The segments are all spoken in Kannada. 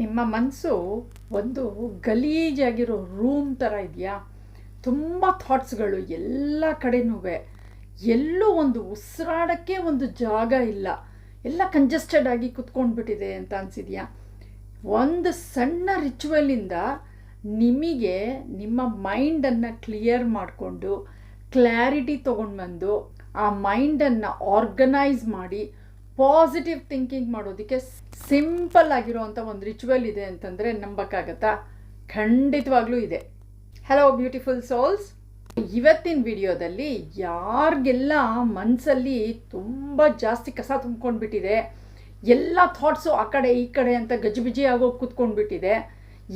ನಿಮ್ಮ ಮನಸ್ಸು ಒಂದು ಗಲೀಜಾಗಿರೋ ರೂಮ್ ಥರ ಇದೆಯಾ? ತುಂಬ ಥಾಟ್ಸ್ಗಳು ಎಲ್ಲ ಕಡೆನೂ ಎಲ್ಲೂ ಒಂದು ಉಸಿರಾಡೋಕ್ಕೆ ಒಂದು ಜಾಗ ಇಲ್ಲ. ಎಲ್ಲ ಕಂಜೆಸ್ಟೆಡ್ ಆಗಿ ಕುತ್ಕೊಂಡ್ಬಿಟ್ಟಿದೆ ಅಂತ ಅನಿಸಿದೆಯಾ? ಒಂದು ಸಣ್ಣ ರಿಚುವಲಿಂದ ನಿಮಗೆ ನಿಮ್ಮ ಮೈಂಡನ್ನು ಕ್ಲಿಯರ್ ಮಾಡಿಕೊಂಡು ಕ್ಲಾರಿಟಿ ತೊಗೊಂಡು ಬಂದು ಆ ಮೈಂಡನ್ನು ಆರ್ಗನೈಸ್ ಮಾಡಿ ಪಾಸಿಟಿವ್ ಥಿಂಕಿಂಗ್ ಮಾಡೋದಕ್ಕೆ ಸಿಂಪಲ್ ಆಗಿರೋವಂಥ ಒಂದು ರಿಚುವಲ್ ಇದೆ ಅಂತಂದರೆ ನಂಬಕ್ಕಾಗತ್ತಾ? ಖಂಡಿತವಾಗ್ಲೂ ಇದೆ. ಹಲೋ ಬ್ಯೂಟಿಫುಲ್ ಸೋಲ್ಸ್ ಇವತ್ತಿನ ವಿಡಿಯೋದಲ್ಲಿ ಯಾರಿಗೆಲ್ಲ ಮನಸ್ಸಲ್ಲಿ ತುಂಬ ಜಾಸ್ತಿ ಕಸ ತುಂಬ್ಕೊಂಡ್ಬಿಟ್ಟಿದೆ, ಎಲ್ಲ ಥಾಟ್ಸು ಆ ಕಡೆ ಈ ಕಡೆ ಅಂತ ಗಜಿಬಿಜಿ ಆಗೋ ಕೂತ್ಕೊಂಡ್ಬಿಟ್ಟಿದೆ,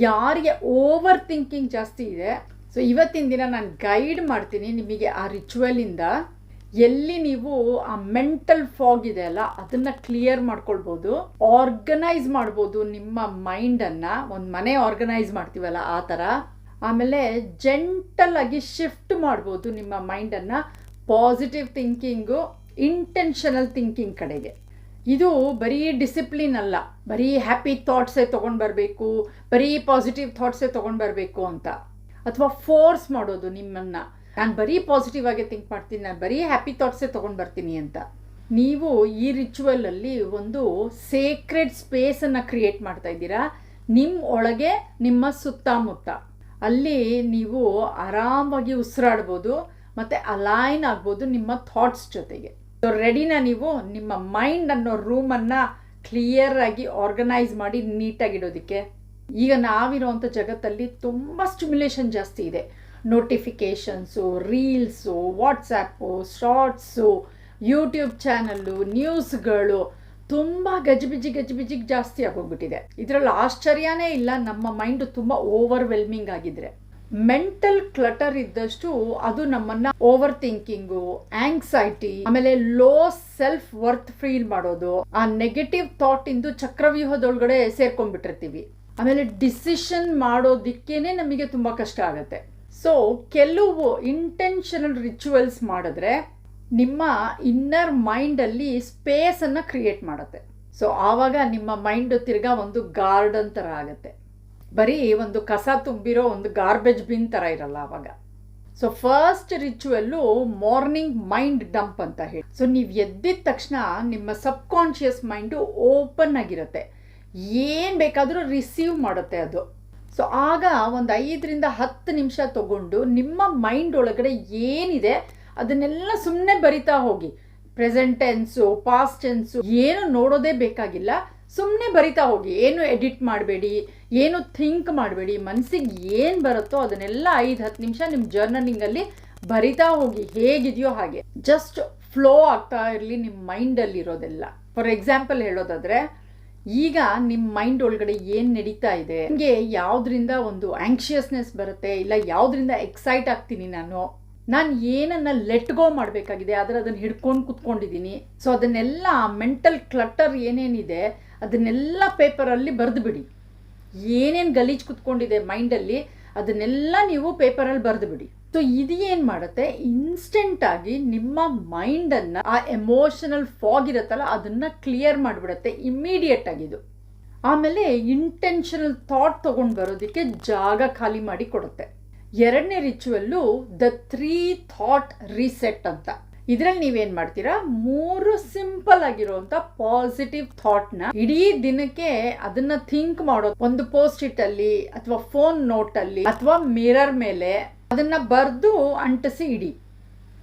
ಯಾರಿಗೆ ಓವರ್ ಥಿಂಕಿಂಗ್ ಜಾಸ್ತಿ ಇದೆ ಸೊ ಇವತ್ತಿನ ದಿನ ನಾನು ಗೈಡ್ ಮಾಡ್ತೀನಿ ನಿಮಗೆ ಆ ರಿಚುವಲಿಂದ ಎಲ್ಲಿ ನೀವು ಆ ಮೆಂಟಲ್ ಫಾಗ್ ಇದೆ ಅಲ್ಲ, ಅದನ್ನ ಕ್ಲಿಯರ್ ಮಾಡ್ಕೊಳ್ಬೋದು ಆರ್ಗನೈಸ್ ಮಾಡ್ಬೋದು ನಿಮ್ಮ ಮೈಂಡನ್ನು ಒಂದು ಮನೆ ಆರ್ಗನೈಸ್ ಮಾಡ್ತೀವಲ್ಲ ಆ ಥರ ಆಮೇಲೆ ಜೆಂಟಲ್ ಆಗಿ ಶಿಫ್ಟ್ ಮಾಡ್ಬೋದು ನಿಮ್ಮ ಮೈಂಡನ್ನು ಪಾಸಿಟಿವ್ ಥಿಂಕಿಂಗು ಇಂಟೆನ್ಷನಲ್ ಥಿಂಕಿಂಗ್ ಕಡೆಗೆ. ಇದು ಬರೀ ಡಿಸಿಪ್ಲಿನ್ ಅಲ್ಲ, ಬರೀ ಹ್ಯಾಪಿ ಥಾಟ್ಸೇ ತೊಗೊಂಡು ಬರಬೇಕು, ಬರೀ ಪಾಸಿಟಿವ್ ಥಾಟ್ಸೇ ತೊಗೊಂಡು ಬರಬೇಕು ಅಂತ. ಅಥವಾ ಫೋರ್ಸ್ ಮಾಡೋದು ನಿಮ್ಮನ್ನು. ನಾನು ಬರೀ ಪಾಸಿಟಿವ್ ಆಗಿ ಥಿಂಕ್ ಮಾಡ್ತೀನಿ, ನಾನು ಬರೀ ಹ್ಯಾಪಿ ಥಾಟ್ಸೇ ತೊಗೊಂಡು ಬರ್ತೀನಿ ಅಂತ. ನೀವು ಈ ರಿಚುವಲಲ್ಲಿ ಒಂದು ಸೇಕ್ರೆಡ್ ಸ್ಪೇಸನ್ನು ಕ್ರಿಯೇಟ್ ಮಾಡ್ತಾ ಇದ್ದೀರಾ? ನಿಮ್ಮ ಒಳಗೆ ನಿಮ್ಮ ಸುತ್ತಮುತ್ತ. ಅಲ್ಲಿ ನೀವು ಆರಾಮಾಗಿ ಉಸಿರಾಡ್ಬೋದು, ಮತ್ತು ಅಲೈನ್ ಆಗ್ಬೋದು ನಿಮ್ಮ ಥಾಟ್ಸ್ ಜೊತೆಗೆ. ಸೊ ರೆಡಿನ ನೀವು ನಿಮ್ಮ ಮೈಂಡ್ ಅನ್ನೋ ರೂಮನ್ನು ಕ್ಲಿಯರ್ ಆಗಿ ಆರ್ಗನೈಸ್ ಮಾಡಿ ನೀಟಾಗಿಡೋದಕ್ಕೆ ಈಗ ನಾವಿರೋವಂಥ ಜಗತ್ತಲ್ಲಿ ತುಂಬ ಸ್ಟಿಮ್ಯುಲೇಷನ್ ಜಾಸ್ತಿ ಇದೆ. Notifications reels WhatsApp shorts YouTube channel ನ್ಯೂಸ್ಗಳು ತುಂಬ ಗಜಿಬಿಜಿ ಗಜಿಬಿಜಿಗೆ ಜಾಸ್ತಿ ಆಗೋಗ್ಬಿಟ್ಟಿದೆ. ಇದರಲ್ಲಿ ಆಶ್ಚರ್ಯನೇ ಇಲ್ಲ, ನಮ್ಮ ಮೈಂಡ್ ತುಂಬ ಓವರ್ವೆಲ್ಮಿಂಗ್ ಆಗಿದ್ರೆ. ಮೆಂಟಲ್ ಕ್ಲಟರ್ ಇದ್ದಷ್ಟು ಅದು ನಮ್ಮನ್ನ ಓವರ್ ಥಿಂಕಿಂಗು ಆಂಗ್ಸೈಟಿ ಆಮೇಲೆ ಲೋ ಸೆಲ್ಫ್ ವರ್ತ್ ಫೀಲ್ ಮಾಡೋದು, ಆ ನೆಗೆಟಿವ್ ಥಾಟ್ ಇಂದು ಚಕ್ರವ್ಯೂಹದೊಳಗಡೆ ಸೇರ್ಕೊಂಡ್ಬಿಟ್ಟಿರ್ತೀವಿ. ಆಮೇಲೆ ಡಿಸಿಷನ್ ಮಾಡೋದಿಕ್ಕೇನೆ ನಮಗೆ ತುಂಬ ಕಷ್ಟ ಆಗುತ್ತೆ. ಸೊ ಕೆಲವು ಇಂಟೆನ್ಷನಲ್ ರಿಚುವಲ್ಸ್ ಮಾಡಿದ್ರೆ ನಿಮ್ಮ ಇನ್ನರ್ ಮೈಂಡಲ್ಲಿ ಸ್ಪೇಸನ್ನು ಕ್ರಿಯೇಟ್ ಮಾಡುತ್ತೆ. ಸೊ ಆವಾಗ ನಿಮ್ಮ ಮೈಂಡ್ ತಿರ್ಗಾ ಒಂದು ಗಾರ್ಡನ್ ಥರ ಆಗುತ್ತೆ. ಬರೀ ಒಂದು ಕಸ ತುಂಬಿರೋ ಒಂದು ಗಾರ್ಬೇಜ್ ಬಿನ್ ಥರ ಇರಲ್ಲ ಆವಾಗ. So first ritual morning mind dump ಅಂತ ಹೇಳಿ. ಸೊ ನೀವು ಎದ್ದಿದ ತಕ್ಷಣ ನಿಮ್ಮ ಸಬ್ ಕಾನ್ಷಿಯಸ್ ಮೈಂಡು ಓಪನ್ ಆಗಿರುತ್ತೆ. ಏನು ಬೇಕಾದರೂ ರಿಸೀವ್ ಮಾಡುತ್ತೆ ಅದು. ಸೊ ಆಗ ಒಂದು ಐದರಿಂದ ಹತ್ತು ನಿಮಿಷ ತಗೊಂಡು ನಿಮ್ಮ ಮೈಂಡ್ ಒಳಗಡೆ ಏನಿದೆ, ಅದನ್ನೆಲ್ಲ ಸುಮ್ಮನೆ ಬರಿತಾ ಹೋಗಿ. ಪ್ರೆಸೆಂಟ್ ಟೆನ್ಸು ಪಾಸ್ಟ್ ಟೆನ್ಸು ಏನು ನೋಡೋದೇ ಬೇಕಾಗಿಲ್ಲ. ಸುಮ್ಮನೆ ಬರಿತಾ ಹೋಗಿ. ಏನು ಎಡಿಟ್ ಮಾಡಬೇಡಿ, ಏನು ಥಿಂಕ್ ಮಾಡಬೇಡಿ ಮನಸ್ಸಿಗೆ ಏನು ಬರುತ್ತೋ ಅದನ್ನೆಲ್ಲ ಐದು, ಹತ್ತು ನಿಮಿಷ ನಿಮ್ಮ ಜರ್ನಲಿಂಗಲ್ಲಿ ಬರಿತಾ ಹೋಗಿ. ಹೇಗಿದೆಯೋ ಹಾಗೆ. ಜಸ್ಟ್ ಫ್ಲೋ ಆಗ್ತಾ ಇರಲಿ ನಿಮ್ಮ ಮೈಂಡಲ್ಲಿರೋದೆಲ್ಲ ಫಾರ್ ಎಕ್ಸಾಂಪಲ್ ಹೇಳೋದಾದರೆ ಈಗ ನಿಮ್ಮ ಮೈಂಡ್ ಒಳಗಡೆ ಏನು ನಡೀತಾ ಇದೆ? ನಿಮಗೆ ಯಾವುದರಿಂದ ಒಂದು ಆಂಕ್ಷಿಯಸ್ನೆಸ್ ಬರುತ್ತೆ? ಇಲ್ಲ ಯಾವುದರಿಂದ ಎಕ್ಸೈಟ್ ಆಗ್ತೀನಿ ನಾನು? ನಾನು ಏನನ್ನ ಲೆಟ್ ಗೋ ಮಾಡಬೇಕಾಗಿದೆ? ಆದರೆ ಅದನ್ನು ಹಿಡ್ಕೊಂಡು ಕುತ್ಕೊಂಡಿದ್ದೀನಿ. ಸೊ ಅದನ್ನೆಲ್ಲ ಮೆಂಟಲ್ ಕ್ಲಟರ್ ಏನೇನಿದೆ, ಅದನ್ನೆಲ್ಲ ಪೇಪರಲ್ಲಿ ಬರೆದು ಬಿಡಿ ಏನೇನು ಗಲೀಜು ಕುತ್ಕೊಂಡಿದೆ ಮೈಂಡಲ್ಲಿ ಅದನ್ನೆಲ್ಲ ನೀವು ಪೇಪರಲ್ಲಿ ಬರೆದು ಬಿಡಿ ಸೊ ಇದು ಏನು ಮಾಡುತ್ತೆ? ಇನ್ಸ್ಟೆಂಟ್ ಆಗಿ ನಿಮ್ಮ ಮೈಂಡನ್ನು ಆ ಎಮೋಷನಲ್ ಫಾಗ್ ಇರುತ್ತಲ್ಲ, ಅದನ್ನು ಕ್ಲಿಯರ್ ಮಾಡಿಬಿಡುತ್ತೆ ಇಮ್ಮಿಡಿಯೇಟ್ ಆಗಿದು ಆಮೇಲೆ ಇಂಟೆನ್ಷನಲ್ ಥಾಟ್ ತೊಗೊಂಡು ಬರೋದಕ್ಕೆ ಜಾಗ ಖಾಲಿ ಮಾಡಿ ಕೊಡುತ್ತೆ. ಎರಡನೇ ritual the three thought reset ಅಂತ. ಇದರಲ್ಲಿ ನೀವೇನು ಮಾಡ್ತೀರಾ? ಮೂರು ಸಿಂಪಲ್ ಆಗಿರುವಂತ ಪಾಸಿಟಿವ್ ಥಾಟ್ನ ಇಡೀ ದಿನಕ್ಕೆ ಅದನ್ನ ಥಿಂಕ್ ಮಾಡೋದು ಒಂದು ಪೋಸ್ಟ್ ಇಟ್ ಅಲ್ಲಿ, ಅಥವಾ ಫೋನ್ ನೋಟಲ್ಲಿ ಅಥವಾ ಮಿರರ್ ಮೇಲೆ ಅದನ್ನ ಬರೆದು ಅಂಟಿಸಿ ಇಡಿ.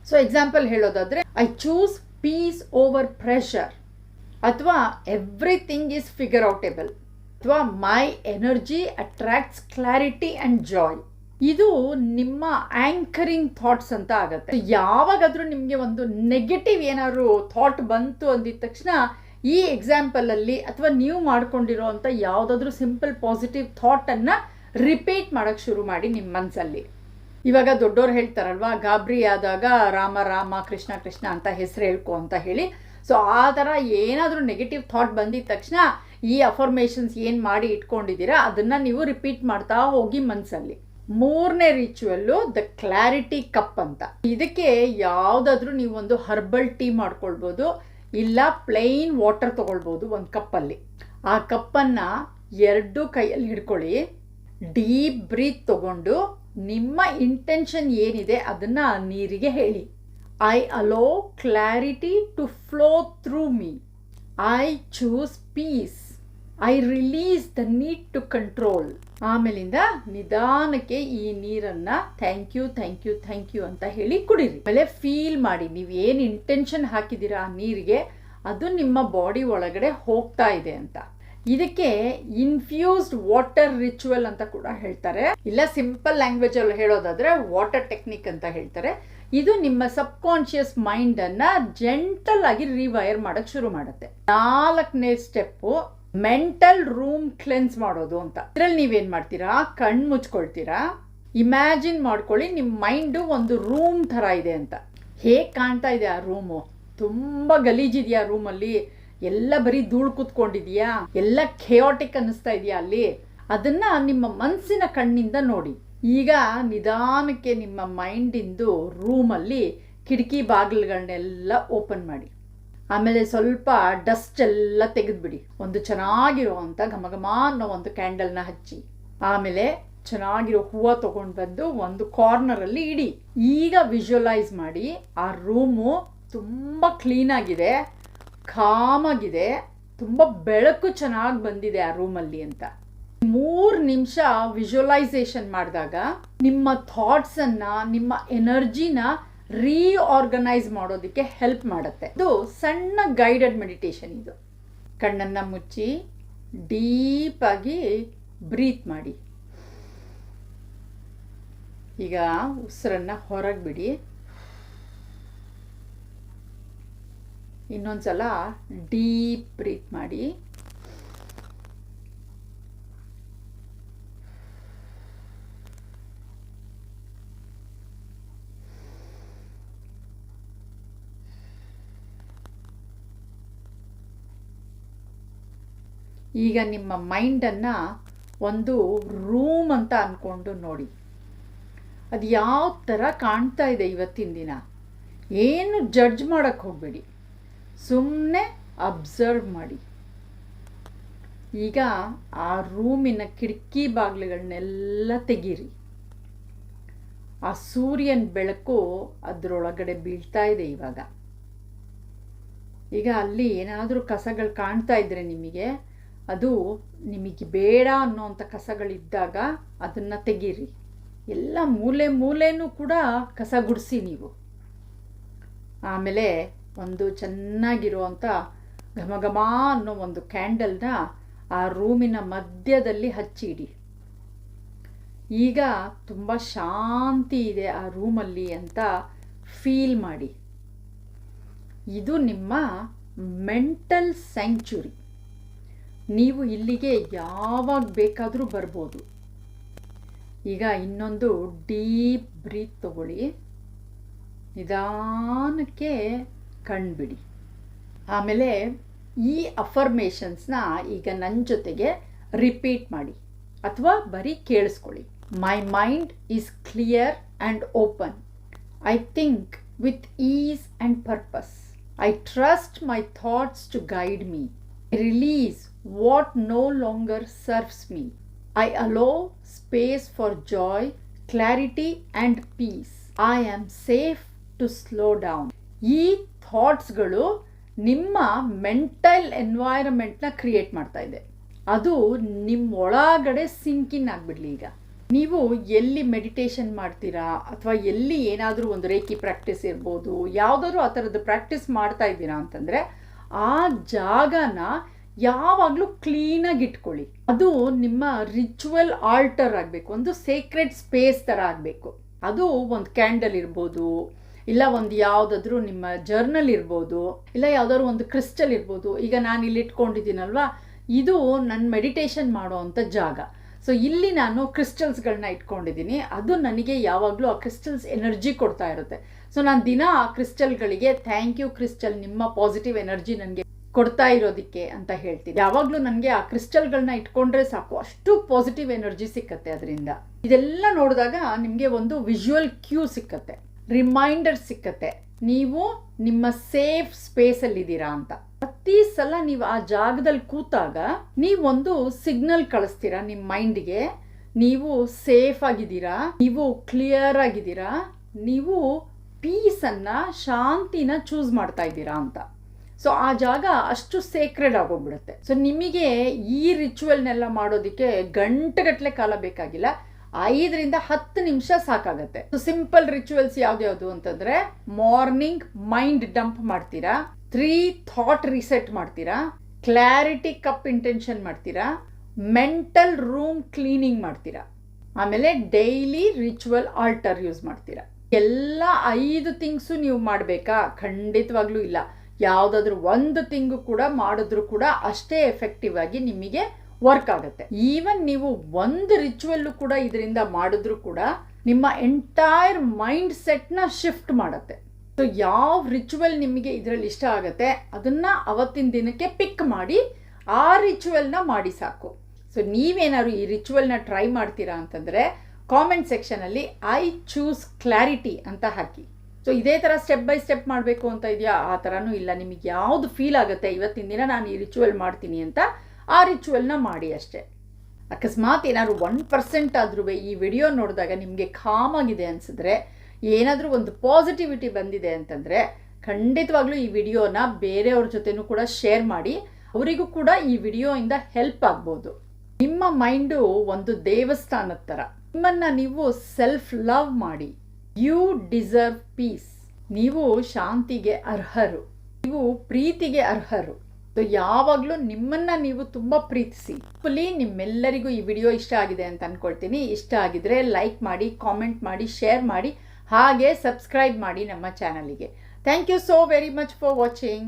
ಸೊ ಎಕ್ಸಾಂಪಲ್ ಹೇಳೋದಾದ್ರೆ I choose peace over pressure ಅಥವಾ ಎವ್ರಿಥಿಂಗ್ ಈಸ್ ಫಿಗರ್ ಔಟೇಬಲ್ ಅಥವಾ my energy attracts clarity and joy ಇದು ನಿಮ್ಮ ಆಂಕರಿಂಗ್ ಥಾಟ್ಸ್ ಅಂತ ಆಗತ್ತೆ. ಯಾವಾಗಾದ್ರೂ ನಿಮಗೆ ಒಂದು ನೆಗೆಟಿವ್ ಏನಾದ್ರು ಥಾಟ್ ಬಂತು ಅಂದಿದ ತಕ್ಷಣ, ಈ ಎಕ್ಸಾಂಪಲಲ್ಲಿ ಅಥವಾ ನೀವು ಮಾಡ್ಕೊಂಡಿರೋ ಅಂಥ ಯಾವುದಾದ್ರೂ ಸಿಂಪಲ್ ಪಾಸಿಟಿವ್ ಥಾಟನ್ನು ರಿಪೀಟ್ ಮಾಡೋಕ್ಕೆ ಶುರು ಮಾಡಿ ನಿಮ್ಮ ಮನಸ್ಸಲ್ಲಿ ಇವಾಗ ದೊಡ್ಡವ್ರು ಹೇಳ್ತಾರಲ್ವಾ, ಗಾಬರಿ ಆದಾಗ ರಾಮ ರಾಮ, ಕೃಷ್ಣ ಕೃಷ್ಣ ಅಂತ ಹೆಸರು ಹೇಳ್ಕೊ ಅಂತ ಹೇಳಿ. ಸೊ ಆ ಥರ ಏನಾದರೂ ನೆಗೆಟಿವ್ ಥಾಟ್ ಬಂದಿದ ತಕ್ಷಣ ಈ ಅಫರ್ಮೇಷನ್ಸ್ ಏನು ಮಾಡಿ ಇಟ್ಕೊಂಡಿದ್ದೀರಾ, ಅದನ್ನು ನೀವು ರಿಪೀಟ್ ಮಾಡ್ತಾ ಹೋಗಿ ಮನಸ್ಸಲ್ಲಿ ಮೂರನೇ ರಿಚುವಲ್ಲು ದ ಕ್ಲಾರಿಟಿ ಕಪ್ ಅಂತ. ಇದಕ್ಕೆ ಯಾವುದಾದ್ರೂ ನೀವು ಒಂದು ಹರ್ಬಲ್ ಟೀ ಮಾಡ್ಕೊಳ್ಬೋದು, ಇಲ್ಲ ಪ್ಲೈನ್ ವಾಟರ್ ತೊಗೊಳ್ಬೋದು ಒಂದು ಕಪ್ಪಲ್ಲಿ ಆ ಕಪ್ಪನ್ನು ಎರಡು ಕೈಯಲ್ಲಿ ಹಿಡ್ಕೊಳ್ಳಿ ಡೀಪ್ ಬ್ರೀತ್ ತಗೊಂಡು ನಿಮ್ಮ ಇಂಟೆನ್ಷನ್ ಏನಿದೆ ಅದನ್ನು ಆ ನೀರಿಗೆ ಹೇಳಿ. I allow clarity to flow through me I choose peace I release the need to control ಆಮೇಲಿಂದ ನಿಧಾನಕ್ಕೆ ಈ ನೀರನ್ನ thank you thank you thank you ಅಂತ ಹೇಳಿ ಕುಡೀರಿ. ಆಮೇಲೆ ಫೀಲ್ ಮಾಡಿ, ನೀವು ಏನು ಇಂಟೆನ್ಷನ್ ಹಾಕಿದ್ದೀರಾ ಆ ನೀರಿಗೆ, ಅದು ನಿಮ್ಮ ಬಾಡಿ ಒಳಗಡೆ ಹೋಗ್ತಾ ಇದೆ ಅಂತ. ಇದಕ್ಕೆ ಇನ್ಫ್ಯೂಸ್ಡ್ ವಾಟರ್ ರಿಚುವಲ್ ಅಂತ ಕೂಡ ಹೇಳ್ತಾರೆ. ಇಲ್ಲ ಸಿಂಪಲ್ ಲ್ಯಾಂಗ್ವೇಜ್ ಅಲ್ಲಿ ಹೇಳೋದಾದ್ರೆ ವಾಟರ್ ಟೆಕ್ನಿಕ್ ಅಂತ ಹೇಳ್ತಾರೆ. ಇದು ನಿಮ್ಮ ಸಬ್ ಕಾನ್ಶಿಯಸ್ ಮೈಂಡ್ ಅನ್ನ ಜೆಂಟಲ್ ಆಗಿ ರಿವೈರ್ ಮಾಡಕ್ ಶುರು ಮಾಡುತ್ತೆ. ನಾಲ್ಕನೇ ಸ್ಟೆಪ್ಪು ಮೆಂಟಲ್ ರೂಮ್ ಕ್ಲೆನ್ಸ್ ಮಾಡೋದು ಅಂತ. ಇದ್ರಲ್ಲಿ ನೀವೇನ್ ಮಾಡ್ತೀರಾ? ಕಣ್ ಮುಚ್ಕೊಳ್ತೀರಾ? ಇಮ್ಯಾಜಿನ್ ಮಾಡ್ಕೊಳ್ಳಿ ನಿಮ್ಮ ಮೈಂಡು ಒಂದು ರೂಮ್ ಥರ ಇದೆ ಅಂತ. ಹೇಗ್ ಕಾಣ್ತಾ ಇದೆ ಆ ರೂಮು ತುಂಬ ಗಲೀಜಿದೆಯಾ ರೂಮಲ್ಲಿ ಎಲ್ಲ ಬರೀ ಧೂಳು ಕೂತ್ಕೊಂಡಿದ್ಯಾ? ಎಲ್ಲ ಖೇಯೋಟಿಕ್ ಅನ್ನಿಸ್ತಾ ಇದೆಯಾ ಅಲ್ಲಿ? ಅದನ್ನ ನಿಮ್ಮ ಮನಸ್ಸಿನ ಕಣ್ಣಿಂದ ನೋಡಿ. ಈಗ ನಿಧಾನಕ್ಕೆ ನಿಮ್ಮ ಮೈಂಡಿಂದು ರೂಮಲ್ಲಿ ಕಿಟಕಿ ಬಾಗಿಲುಗಳನ್ನೆಲ್ಲ ಓಪನ್ ಮಾಡಿ. ಆಮೇಲೆ ಸ್ವಲ್ಪ ಡಸ್ಟ್ ಎಲ್ಲ ತೆಗೆದ್ಬಿಡಿ. ಒಂದು ಚೆನ್ನಾಗಿರೋ ಅಂತ ಘಮ ಅನ್ನೋ ಒಂದು ಕ್ಯಾಂಡಲ್ನ ಹಚ್ಚಿ. ಆಮೇಲೆ ಚೆನ್ನಾಗಿರೋ ಹೂವು ತಗೊಂಡು ಬಂದು ಒಂದು ಕಾರ್ನರಲ್ಲಿ ಇಡಿ. ಈಗ ವಿಜುವಲೈಸ್ ಮಾಡಿ ಆ ರೂಮು ತುಂಬ ಕ್ಲೀನಾಗಿದೆ ಕಾಮಾಗಿದೆ. ತುಂಬ ಬೆಳಕು ಚೆನ್ನಾಗಿ ಬಂದಿದೆ ಆ ರೂಮಲ್ಲಿ ಅಂತ. ಮೂರು ನಿಮಿಷ ವಿಜುವಲೈಸೇಷನ್ ಮಾಡಿದಾಗ ನಿಮ್ಮ ಥಾಟ್ಸನ್ನು ನಿಮ್ಮ ಎನರ್ಜಿನ ರೀಆರ್ಗನೈಸ್ ಮಾಡೋದಕ್ಕೆ ಹೆಲ್ಪ್ ಮಾಡುತ್ತೆ. ಇದು ಸಣ್ಣ ಗೈಡೆಡ್ ಮೆಡಿಟೇಷನ್ ಇದು. ಕಣ್ಣನ್ನು ಮುಚ್ಚಿ ಡೀಪಾಗಿ ಬ್ರೀತ್ ಮಾಡಿ. ಈಗ ಉಸಿರನ್ನು ಹೊರಗೆ ಬಿಡಿ. ಇನ್ನೊಂದ್ಸಲ ಡೀಪ್ ಬ್ರೀತ್ ಮಾಡಿ. ಈಗ ನಿಮ್ಮ ಮೈಂಡನ್ನು ಒಂದು ರೂಮ್ ಅಂತ ಅಂದ್ಕೊಂಡು ನೋಡಿ. ಅದು ಯಾವ ಥರ ಕಾಣ್ತಾ ಇದೆ ಇವತ್ತಿನ ದಿನ? ಏನು ಜಡ್ಜ್ ಮಾಡೋಕ್ಕೆ ಹೋಗಬೇಡಿ. ಸುಮ್ಮನೆ ಅಬ್ಸರ್ವ್ ಮಾಡಿ. ಈಗ ಆ ರೂಮಿನ ಕಿಟಕಿ ಬಾಗಿಲುಗಳನ್ನೆಲ್ಲ ತೆಗೀರಿ. ಆ ಸೂರ್ಯನ ಬೆಳಕು ಅದರೊಳಗಡೆ ಬೀಳ್ತಾ ಇದೆ ಇವಾಗ. ಈಗ ಅಲ್ಲಿ ಏನಾದರೂ ಕಸಗಳು ಕಾಣ್ತಾ ಇದ್ರೆ ನಿಮಗೆ, ಅದು ನಿಮಗೆ ಬೇಡ ಅನ್ನೋವಂಥ ಕಸಗಳಿದ್ದಾಗ ಅದನ್ನು ತೆಗೀರಿ. ಎಲ್ಲ ಮೂಲೆ ಮೂಲೆಯೂ ಕೂಡ ಕಸ ಗುಡಿಸಿ ನೀವು. ಆಮೇಲೆ ಒಂದು ಚೆನ್ನಾಗಿರುವಂಥ ಘಮ ಅನ್ನೋ ಒಂದು ಕ್ಯಾಂಡಲ್ನ ಆ ರೂಮಿನ ಮಧ್ಯದಲ್ಲಿ ಹಚ್ಚಿಡಿ. ಈಗ ತುಂಬ ಶಾಂತಿ ಇದೆ ಆ ರೂಮಲ್ಲಿ ಅಂತ ಫೀಲ್ ಮಾಡಿ. ಇದು ನಿಮ್ಮ ಮೆಂಟಲ್ ಸ್ಯಾಂಕ್ಚುರಿ. ನೀವು ಇಲ್ಲಿಗೆ ಯಾವಾಗ ಬೇಕಾದರೂ ಬರ್ಬೋದು. ಈಗ ಇನ್ನೊಂದು ಡೀಪ್ ಬ್ರೀತ್ ತಗೊಳ್ಳಿ. ನಿಧಾನಕ್ಕೆ ಕಣ್ಬಿಡಿ ಆಮೇಲೆ ಈ ಅಫರ್ಮೇಷನ್ಸ್ನ ಈಗ ನನ್ನ ಜೊತೆಗೆ ರಿಪೀಟ್ ಮಾಡಿ ಅಥವಾ ಬರೀ ಕೇಳಿಸ್ಕೊಳ್ಳಿ. My mind is clear and open I think with ease and purpose I trust my thoughts to guide me release what no longer serves me I allow space for joy clarity and peace I am safe to slow down ಈ ಥಾಟ್ಸ್ಗಳು ನಿಮ್ಮ ಮೆಂಟಲ್ ಎನ್ವೈರಮೆಂಟ್ನ ಕ್ರಿಯೇಟ್ ಮಾಡ್ತಾ ಇದೆ. ಅದು ನಿಮ್ಮ ಒಳಗಡೆ ಸಿಂಕಿನ್ ಆಗಿಬಿಡ್ಲಿ ಈಗ. ನೀವು ಎಲ್ಲಿ ಮೆಡಿಟೇಷನ್ ಮಾಡ್ತೀರಾ? ಅಥವಾ ಎಲ್ಲಿ ಏನಾದರೂ ಒಂದು ರೇಖಿ ಪ್ರಾಕ್ಟೀಸ್ ಇರ್ಬೋದು, ಯಾವುದಾದ್ರೂ ಆ ಥರದ್ದು ಪ್ರಾಕ್ಟೀಸ್ ಮಾಡ್ತಾ ಇದ್ದೀರಾ ಅಂತಂದರೆ, ಆ ಜಾಗನ ಯಾವಾಗಲೂ ಕ್ಲೀನಾಗಿ ಇಟ್ಕೊಳ್ಳಿ. ಅದು ನಿಮ್ಮ ರಿಚುವಲ್ ಆಲ್ಟರ್ ಆಗಬೇಕು. ಒಂದು ಸೇಕ್ರೆಡ್ ಸ್ಪೇಸ್ ಥರ ಆಗಬೇಕು. ಅದು ಒಂದು ಕ್ಯಾಂಡಲ್ ಇರ್ಬೋದು ಇಲ್ಲ ಒಂದು ಯಾವುದಾದ್ರೂ ನಿಮ್ಮ ಜರ್ನಲ್ ಇರ್ಬೋದು, ಇಲ್ಲ ಯಾವುದಾದ್ರು ಒಂದು ಕ್ರಿಸ್ಟಲ್ ಇರ್ಬೋದು, ಈಗ ನಾನು ಇಲ್ಲಿ ಇಟ್ಕೊಂಡಿದ್ದೀನಲ್ವಾ? ಇದು ನನ್ನ ಮೆಡಿಟೇಷನ್ ಮಾಡೋವಂಥ ಜಾಗ. ಸೊ ಇಲ್ಲಿ ನಾನು ಕ್ರಿಸ್ಟಲ್ಸ್ಗಳನ್ನ ಇಟ್ಕೊಂಡಿದ್ದೀನಿ. ಅದು ನನಗೆ ಯಾವಾಗಲೂ ಆ ಕ್ರಿಸ್ಟಲ್ಸ್ ಎನರ್ಜಿ ಕೊಡ್ತಾ ಇರುತ್ತೆ. ಸೊ ನಾನು ದಿನ ಆ ಕ್ರಿಸ್ಟಲ್ಗಳಿಗೆ ಥ್ಯಾಂಕ್ ಯು ಕ್ರಿಸ್ಟಲ್ ನಿಮ್ಮ ಪಾಸಿಟಿವ್ ಎನರ್ಜಿ ನನಗೆ ಕೊಡ್ತಾ ಇರೋದಕ್ಕೆ ಅಂತ ಹೇಳ್ತೀನಿ. ಯಾವಾಗಲೂ ನನಗೆ ಆ ಕ್ರಿಸ್ಟಲ್ಗಳನ್ನ ಇಟ್ಕೊಂಡ್ರೆ ಸಾಕು. ಅಷ್ಟು ಪಾಸಿಟಿವ್ ಎನರ್ಜಿ ಸಿಕ್ಕತ್ತೆ ಅದರಿಂದ. ಇದೆಲ್ಲ ನೋಡಿದಾಗ ನಿಮಗೆ ಒಂದು ವಿಜುವಲ್ ಕ್ಯೂ ಸಿಕ್ಕತ್ತೆ. ರಿಮೈಂಡರ್ ಸಿಕ್ಕತ್ತೆ. ನೀವು ನಿಮ್ಮ ಸೇಫ್ ಸ್ಪೇಸಲ್ಲಿದ್ದೀರಾ ಅಂತ. ಪ್ರತಿ ಸಲ ನೀವು ಆ ಜಾಗದಲ್ಲಿ ಕೂತಾಗ ನೀವೊಂದು ಸಿಗ್ನಲ್ ಕಳಿಸ್ತೀರಾ ನಿಮ್ಮ ಮೈಂಡ್ಗೆ ನೀವು ಸೇಫ್ ಆಗಿದ್ದೀರಾ? ನೀವು ಕ್ಲಿಯರ್ ಆಗಿದ್ದೀರಾ? ನೀವು ಪೀಸನ್ನು ಶಾಂತಿನ ಚೂಸ್ ಮಾಡ್ತಾ ಇದ್ದೀರಾ ಅಂತ. ಸೊ ಆ ಜಾಗ ಅಷ್ಟು ಸೇಕ್ರೆಡ್ ಆಗೋಗ್ಬಿಡುತ್ತೆ. ಸೊ ನಿಮಗೆ ಈ ರಿಚುವಲ್ನೆಲ್ಲ ಮಾಡೋದಕ್ಕೆ ಗಂಟೆಗಟ್ಟಲೆ ಕಾಲ ಬೇಕಾಗಿಲ್ಲ. ಐದರಿಂದ ಹತ್ತು ನಿಮಿಷ ಸಾಕಾಗತ್ತೆ. ಸಿಂಪಲ್ ರಿಚುವಲ್ಸ್ ಯಾವ್ದ್ಯಾವ್ದು ಅಂತಂದ್ರೆ ಮಾರ್ನಿಂಗ್ ಮೈಂಡ್ ಡಂಪ್ ಮಾಡ್ತೀರಾ ತ್ರೀ ಥಾಟ್ ರಿಸೆಟ್ ಮಾಡ್ತೀರಾ ಕ್ಲಾರಿಟಿ ಕಪ್ ಇಂಟೆನ್ಷನ್ ಮಾಡ್ತೀರಾ ಮೆಂಟಲ್ ರೂಮ್ ಕ್ಲೀನಿಂಗ್ ಮಾಡ್ತೀರಾ, ಆಮೇಲೆ ಡೈಲಿ ರಿಚುವಲ್ ಆಲ್ಟರ್ ಯೂಸ್ ಮಾಡ್ತೀರಾ. ಎಲ್ಲ ಐದು ಥಿಂಗ್ಸು ನೀವು ಮಾಡಬೇಕಾ? ಖಂಡಿತವಾಗ್ಲೂ ಇಲ್ಲ. ಯಾವುದಾದ್ರೂ ಒಂದು ತಿಂಗು ಕೂಡ ಮಾಡಿದ್ರು ಕೂಡ ಅಷ್ಟೇ ಎಫೆಕ್ಟಿವ್ ಆಗಿ ನಿಮಗೆ ವರ್ಕ್ ಆಗುತ್ತೆ. ಈವನ್ ನೀವು ಒಂದು ರಿಚುವಲ್ಲು ಕೂಡ ಇದರಿಂದ ಮಾಡಿದ್ರೂ ಕೂಡ ನಿಮ್ಮ ಎಂಟೈರ್ ಮೈಂಡ್ ಸೆಟ್ನ ಶಿಫ್ಟ್ ಮಾಡುತ್ತೆ. ಸೊ ಯಾವ ರಿಚುವಲ್ ನಿಮಗೆ ಇದರಲ್ಲಿ ಇಷ್ಟ ಆಗುತ್ತೆ, ಅದನ್ನ ಅವತ್ತಿನ ದಿನಕ್ಕೆ ಪಿಕ್ ಮಾಡಿ ಆ ರಿಚುವಲ್ನ ಮಾಡಿ ಸಾಕು. ಸೊ ನೀವೇನಾದ್ರು ಈ ರಿಚುವಲ್ನ ಟ್ರೈ ಮಾಡ್ತೀರಾ ಅಂತಂದರೆ ಕಾಮೆಂಟ್ ಸೆಕ್ಷನಲ್ಲಿ ಐ ಚೂಸ್ ಕ್ಲಾರಿಟಿ ಅಂತ ಹಾಕಿ. ಸೊ ಇದೇ ಥರ ಸ್ಟೆಪ್ ಬೈ ಸ್ಟೆಪ್ ಮಾಡಬೇಕು ಅಂತ ಇದೆಯಾ? ಆ ಥರನೂ ಇಲ್ಲ. ನಿಮಗೆ ಯಾವುದು ಫೀಲ್ ಆಗುತ್ತೆ? ಇವತ್ತಿನ ದಿನ ನಾನು ಈ ರಿಚುವಲ್ ಮಾಡ್ತೀನಿ ಅಂತ ಆ ರಿಚುವಲ್ನ ಮಾಡಿ ಅಷ್ಟೇ. ಅಕಸ್ಮಾತ್ ಏನಾದ್ರು ಒನ್ ಪರ್ಸೆಂಟ್ ಆದ್ರೂ ಈ ವಿಡಿಯೋ ನೋಡಿದಾಗ ನಿಮಗೆ ಕಾಮ್ ಆಗಿದೆ ಅನಿಸಿದ್ರೆ, ಏನಾದರೂ ಒಂದು ಪಾಸಿಟಿವಿಟಿ ಬಂದಿದೆ ಅಂತಂದರೆ, ಖಂಡಿತವಾಗ್ಲೂ ಈ ವಿಡಿಯೋನ ಬೇರೆಯವ್ರ ಜೊತೆನೂ ಕೂಡ ಶೇರ್ ಮಾಡಿ, ಅವರಿಗೂ ಕೂಡ ಈ ವಿಡಿಯೋಯಿಂದ ಹೆಲ್ಪ್ ಆಗ್ಬೋದು. ನಿಮ್ಮ ಮೈಂಡು ಒಂದು ದೇವಸ್ಥಾನದ ಥರ ನಿಮ್ಮನ್ನ ನೀವು ಸೆಲ್ಫ್ ಲವ್ ಮಾಡಿ. ಯು ಡಿಸರ್ವ್ ಪೀಸ್ ನೀವು ಶಾಂತಿಗೆ ಅರ್ಹರು. ನೀವು ಪ್ರೀತಿಗೆ ಅರ್ಹರು. ಸೊ ಯಾವಾಗಲೂ ನಿಮ್ಮನ್ನ ನೀವು ತುಂಬ ಪ್ರೀತಿಸಿ. ಫುಲಿ ನಿಮ್ಮೆಲ್ಲರಿಗೂ ಈ ವಿಡಿಯೋ ಇಷ್ಟ ಆಗಿದೆ ಅಂತ ಅನ್ಕೊಳ್ತೀನಿ. ಇಷ್ಟ ಆಗಿದ್ರೆ ಲೈಕ್ ಮಾಡಿ ಕಾಮೆಂಟ್ ಮಾಡಿ ಶೇರ್ ಮಾಡಿ, ಹಾಗೆ ಸಬ್ಸ್ಕ್ರೈಬ್ ಮಾಡಿ ನಮ್ಮ ಚಾನಲಿಗೆ thank you so very much for watching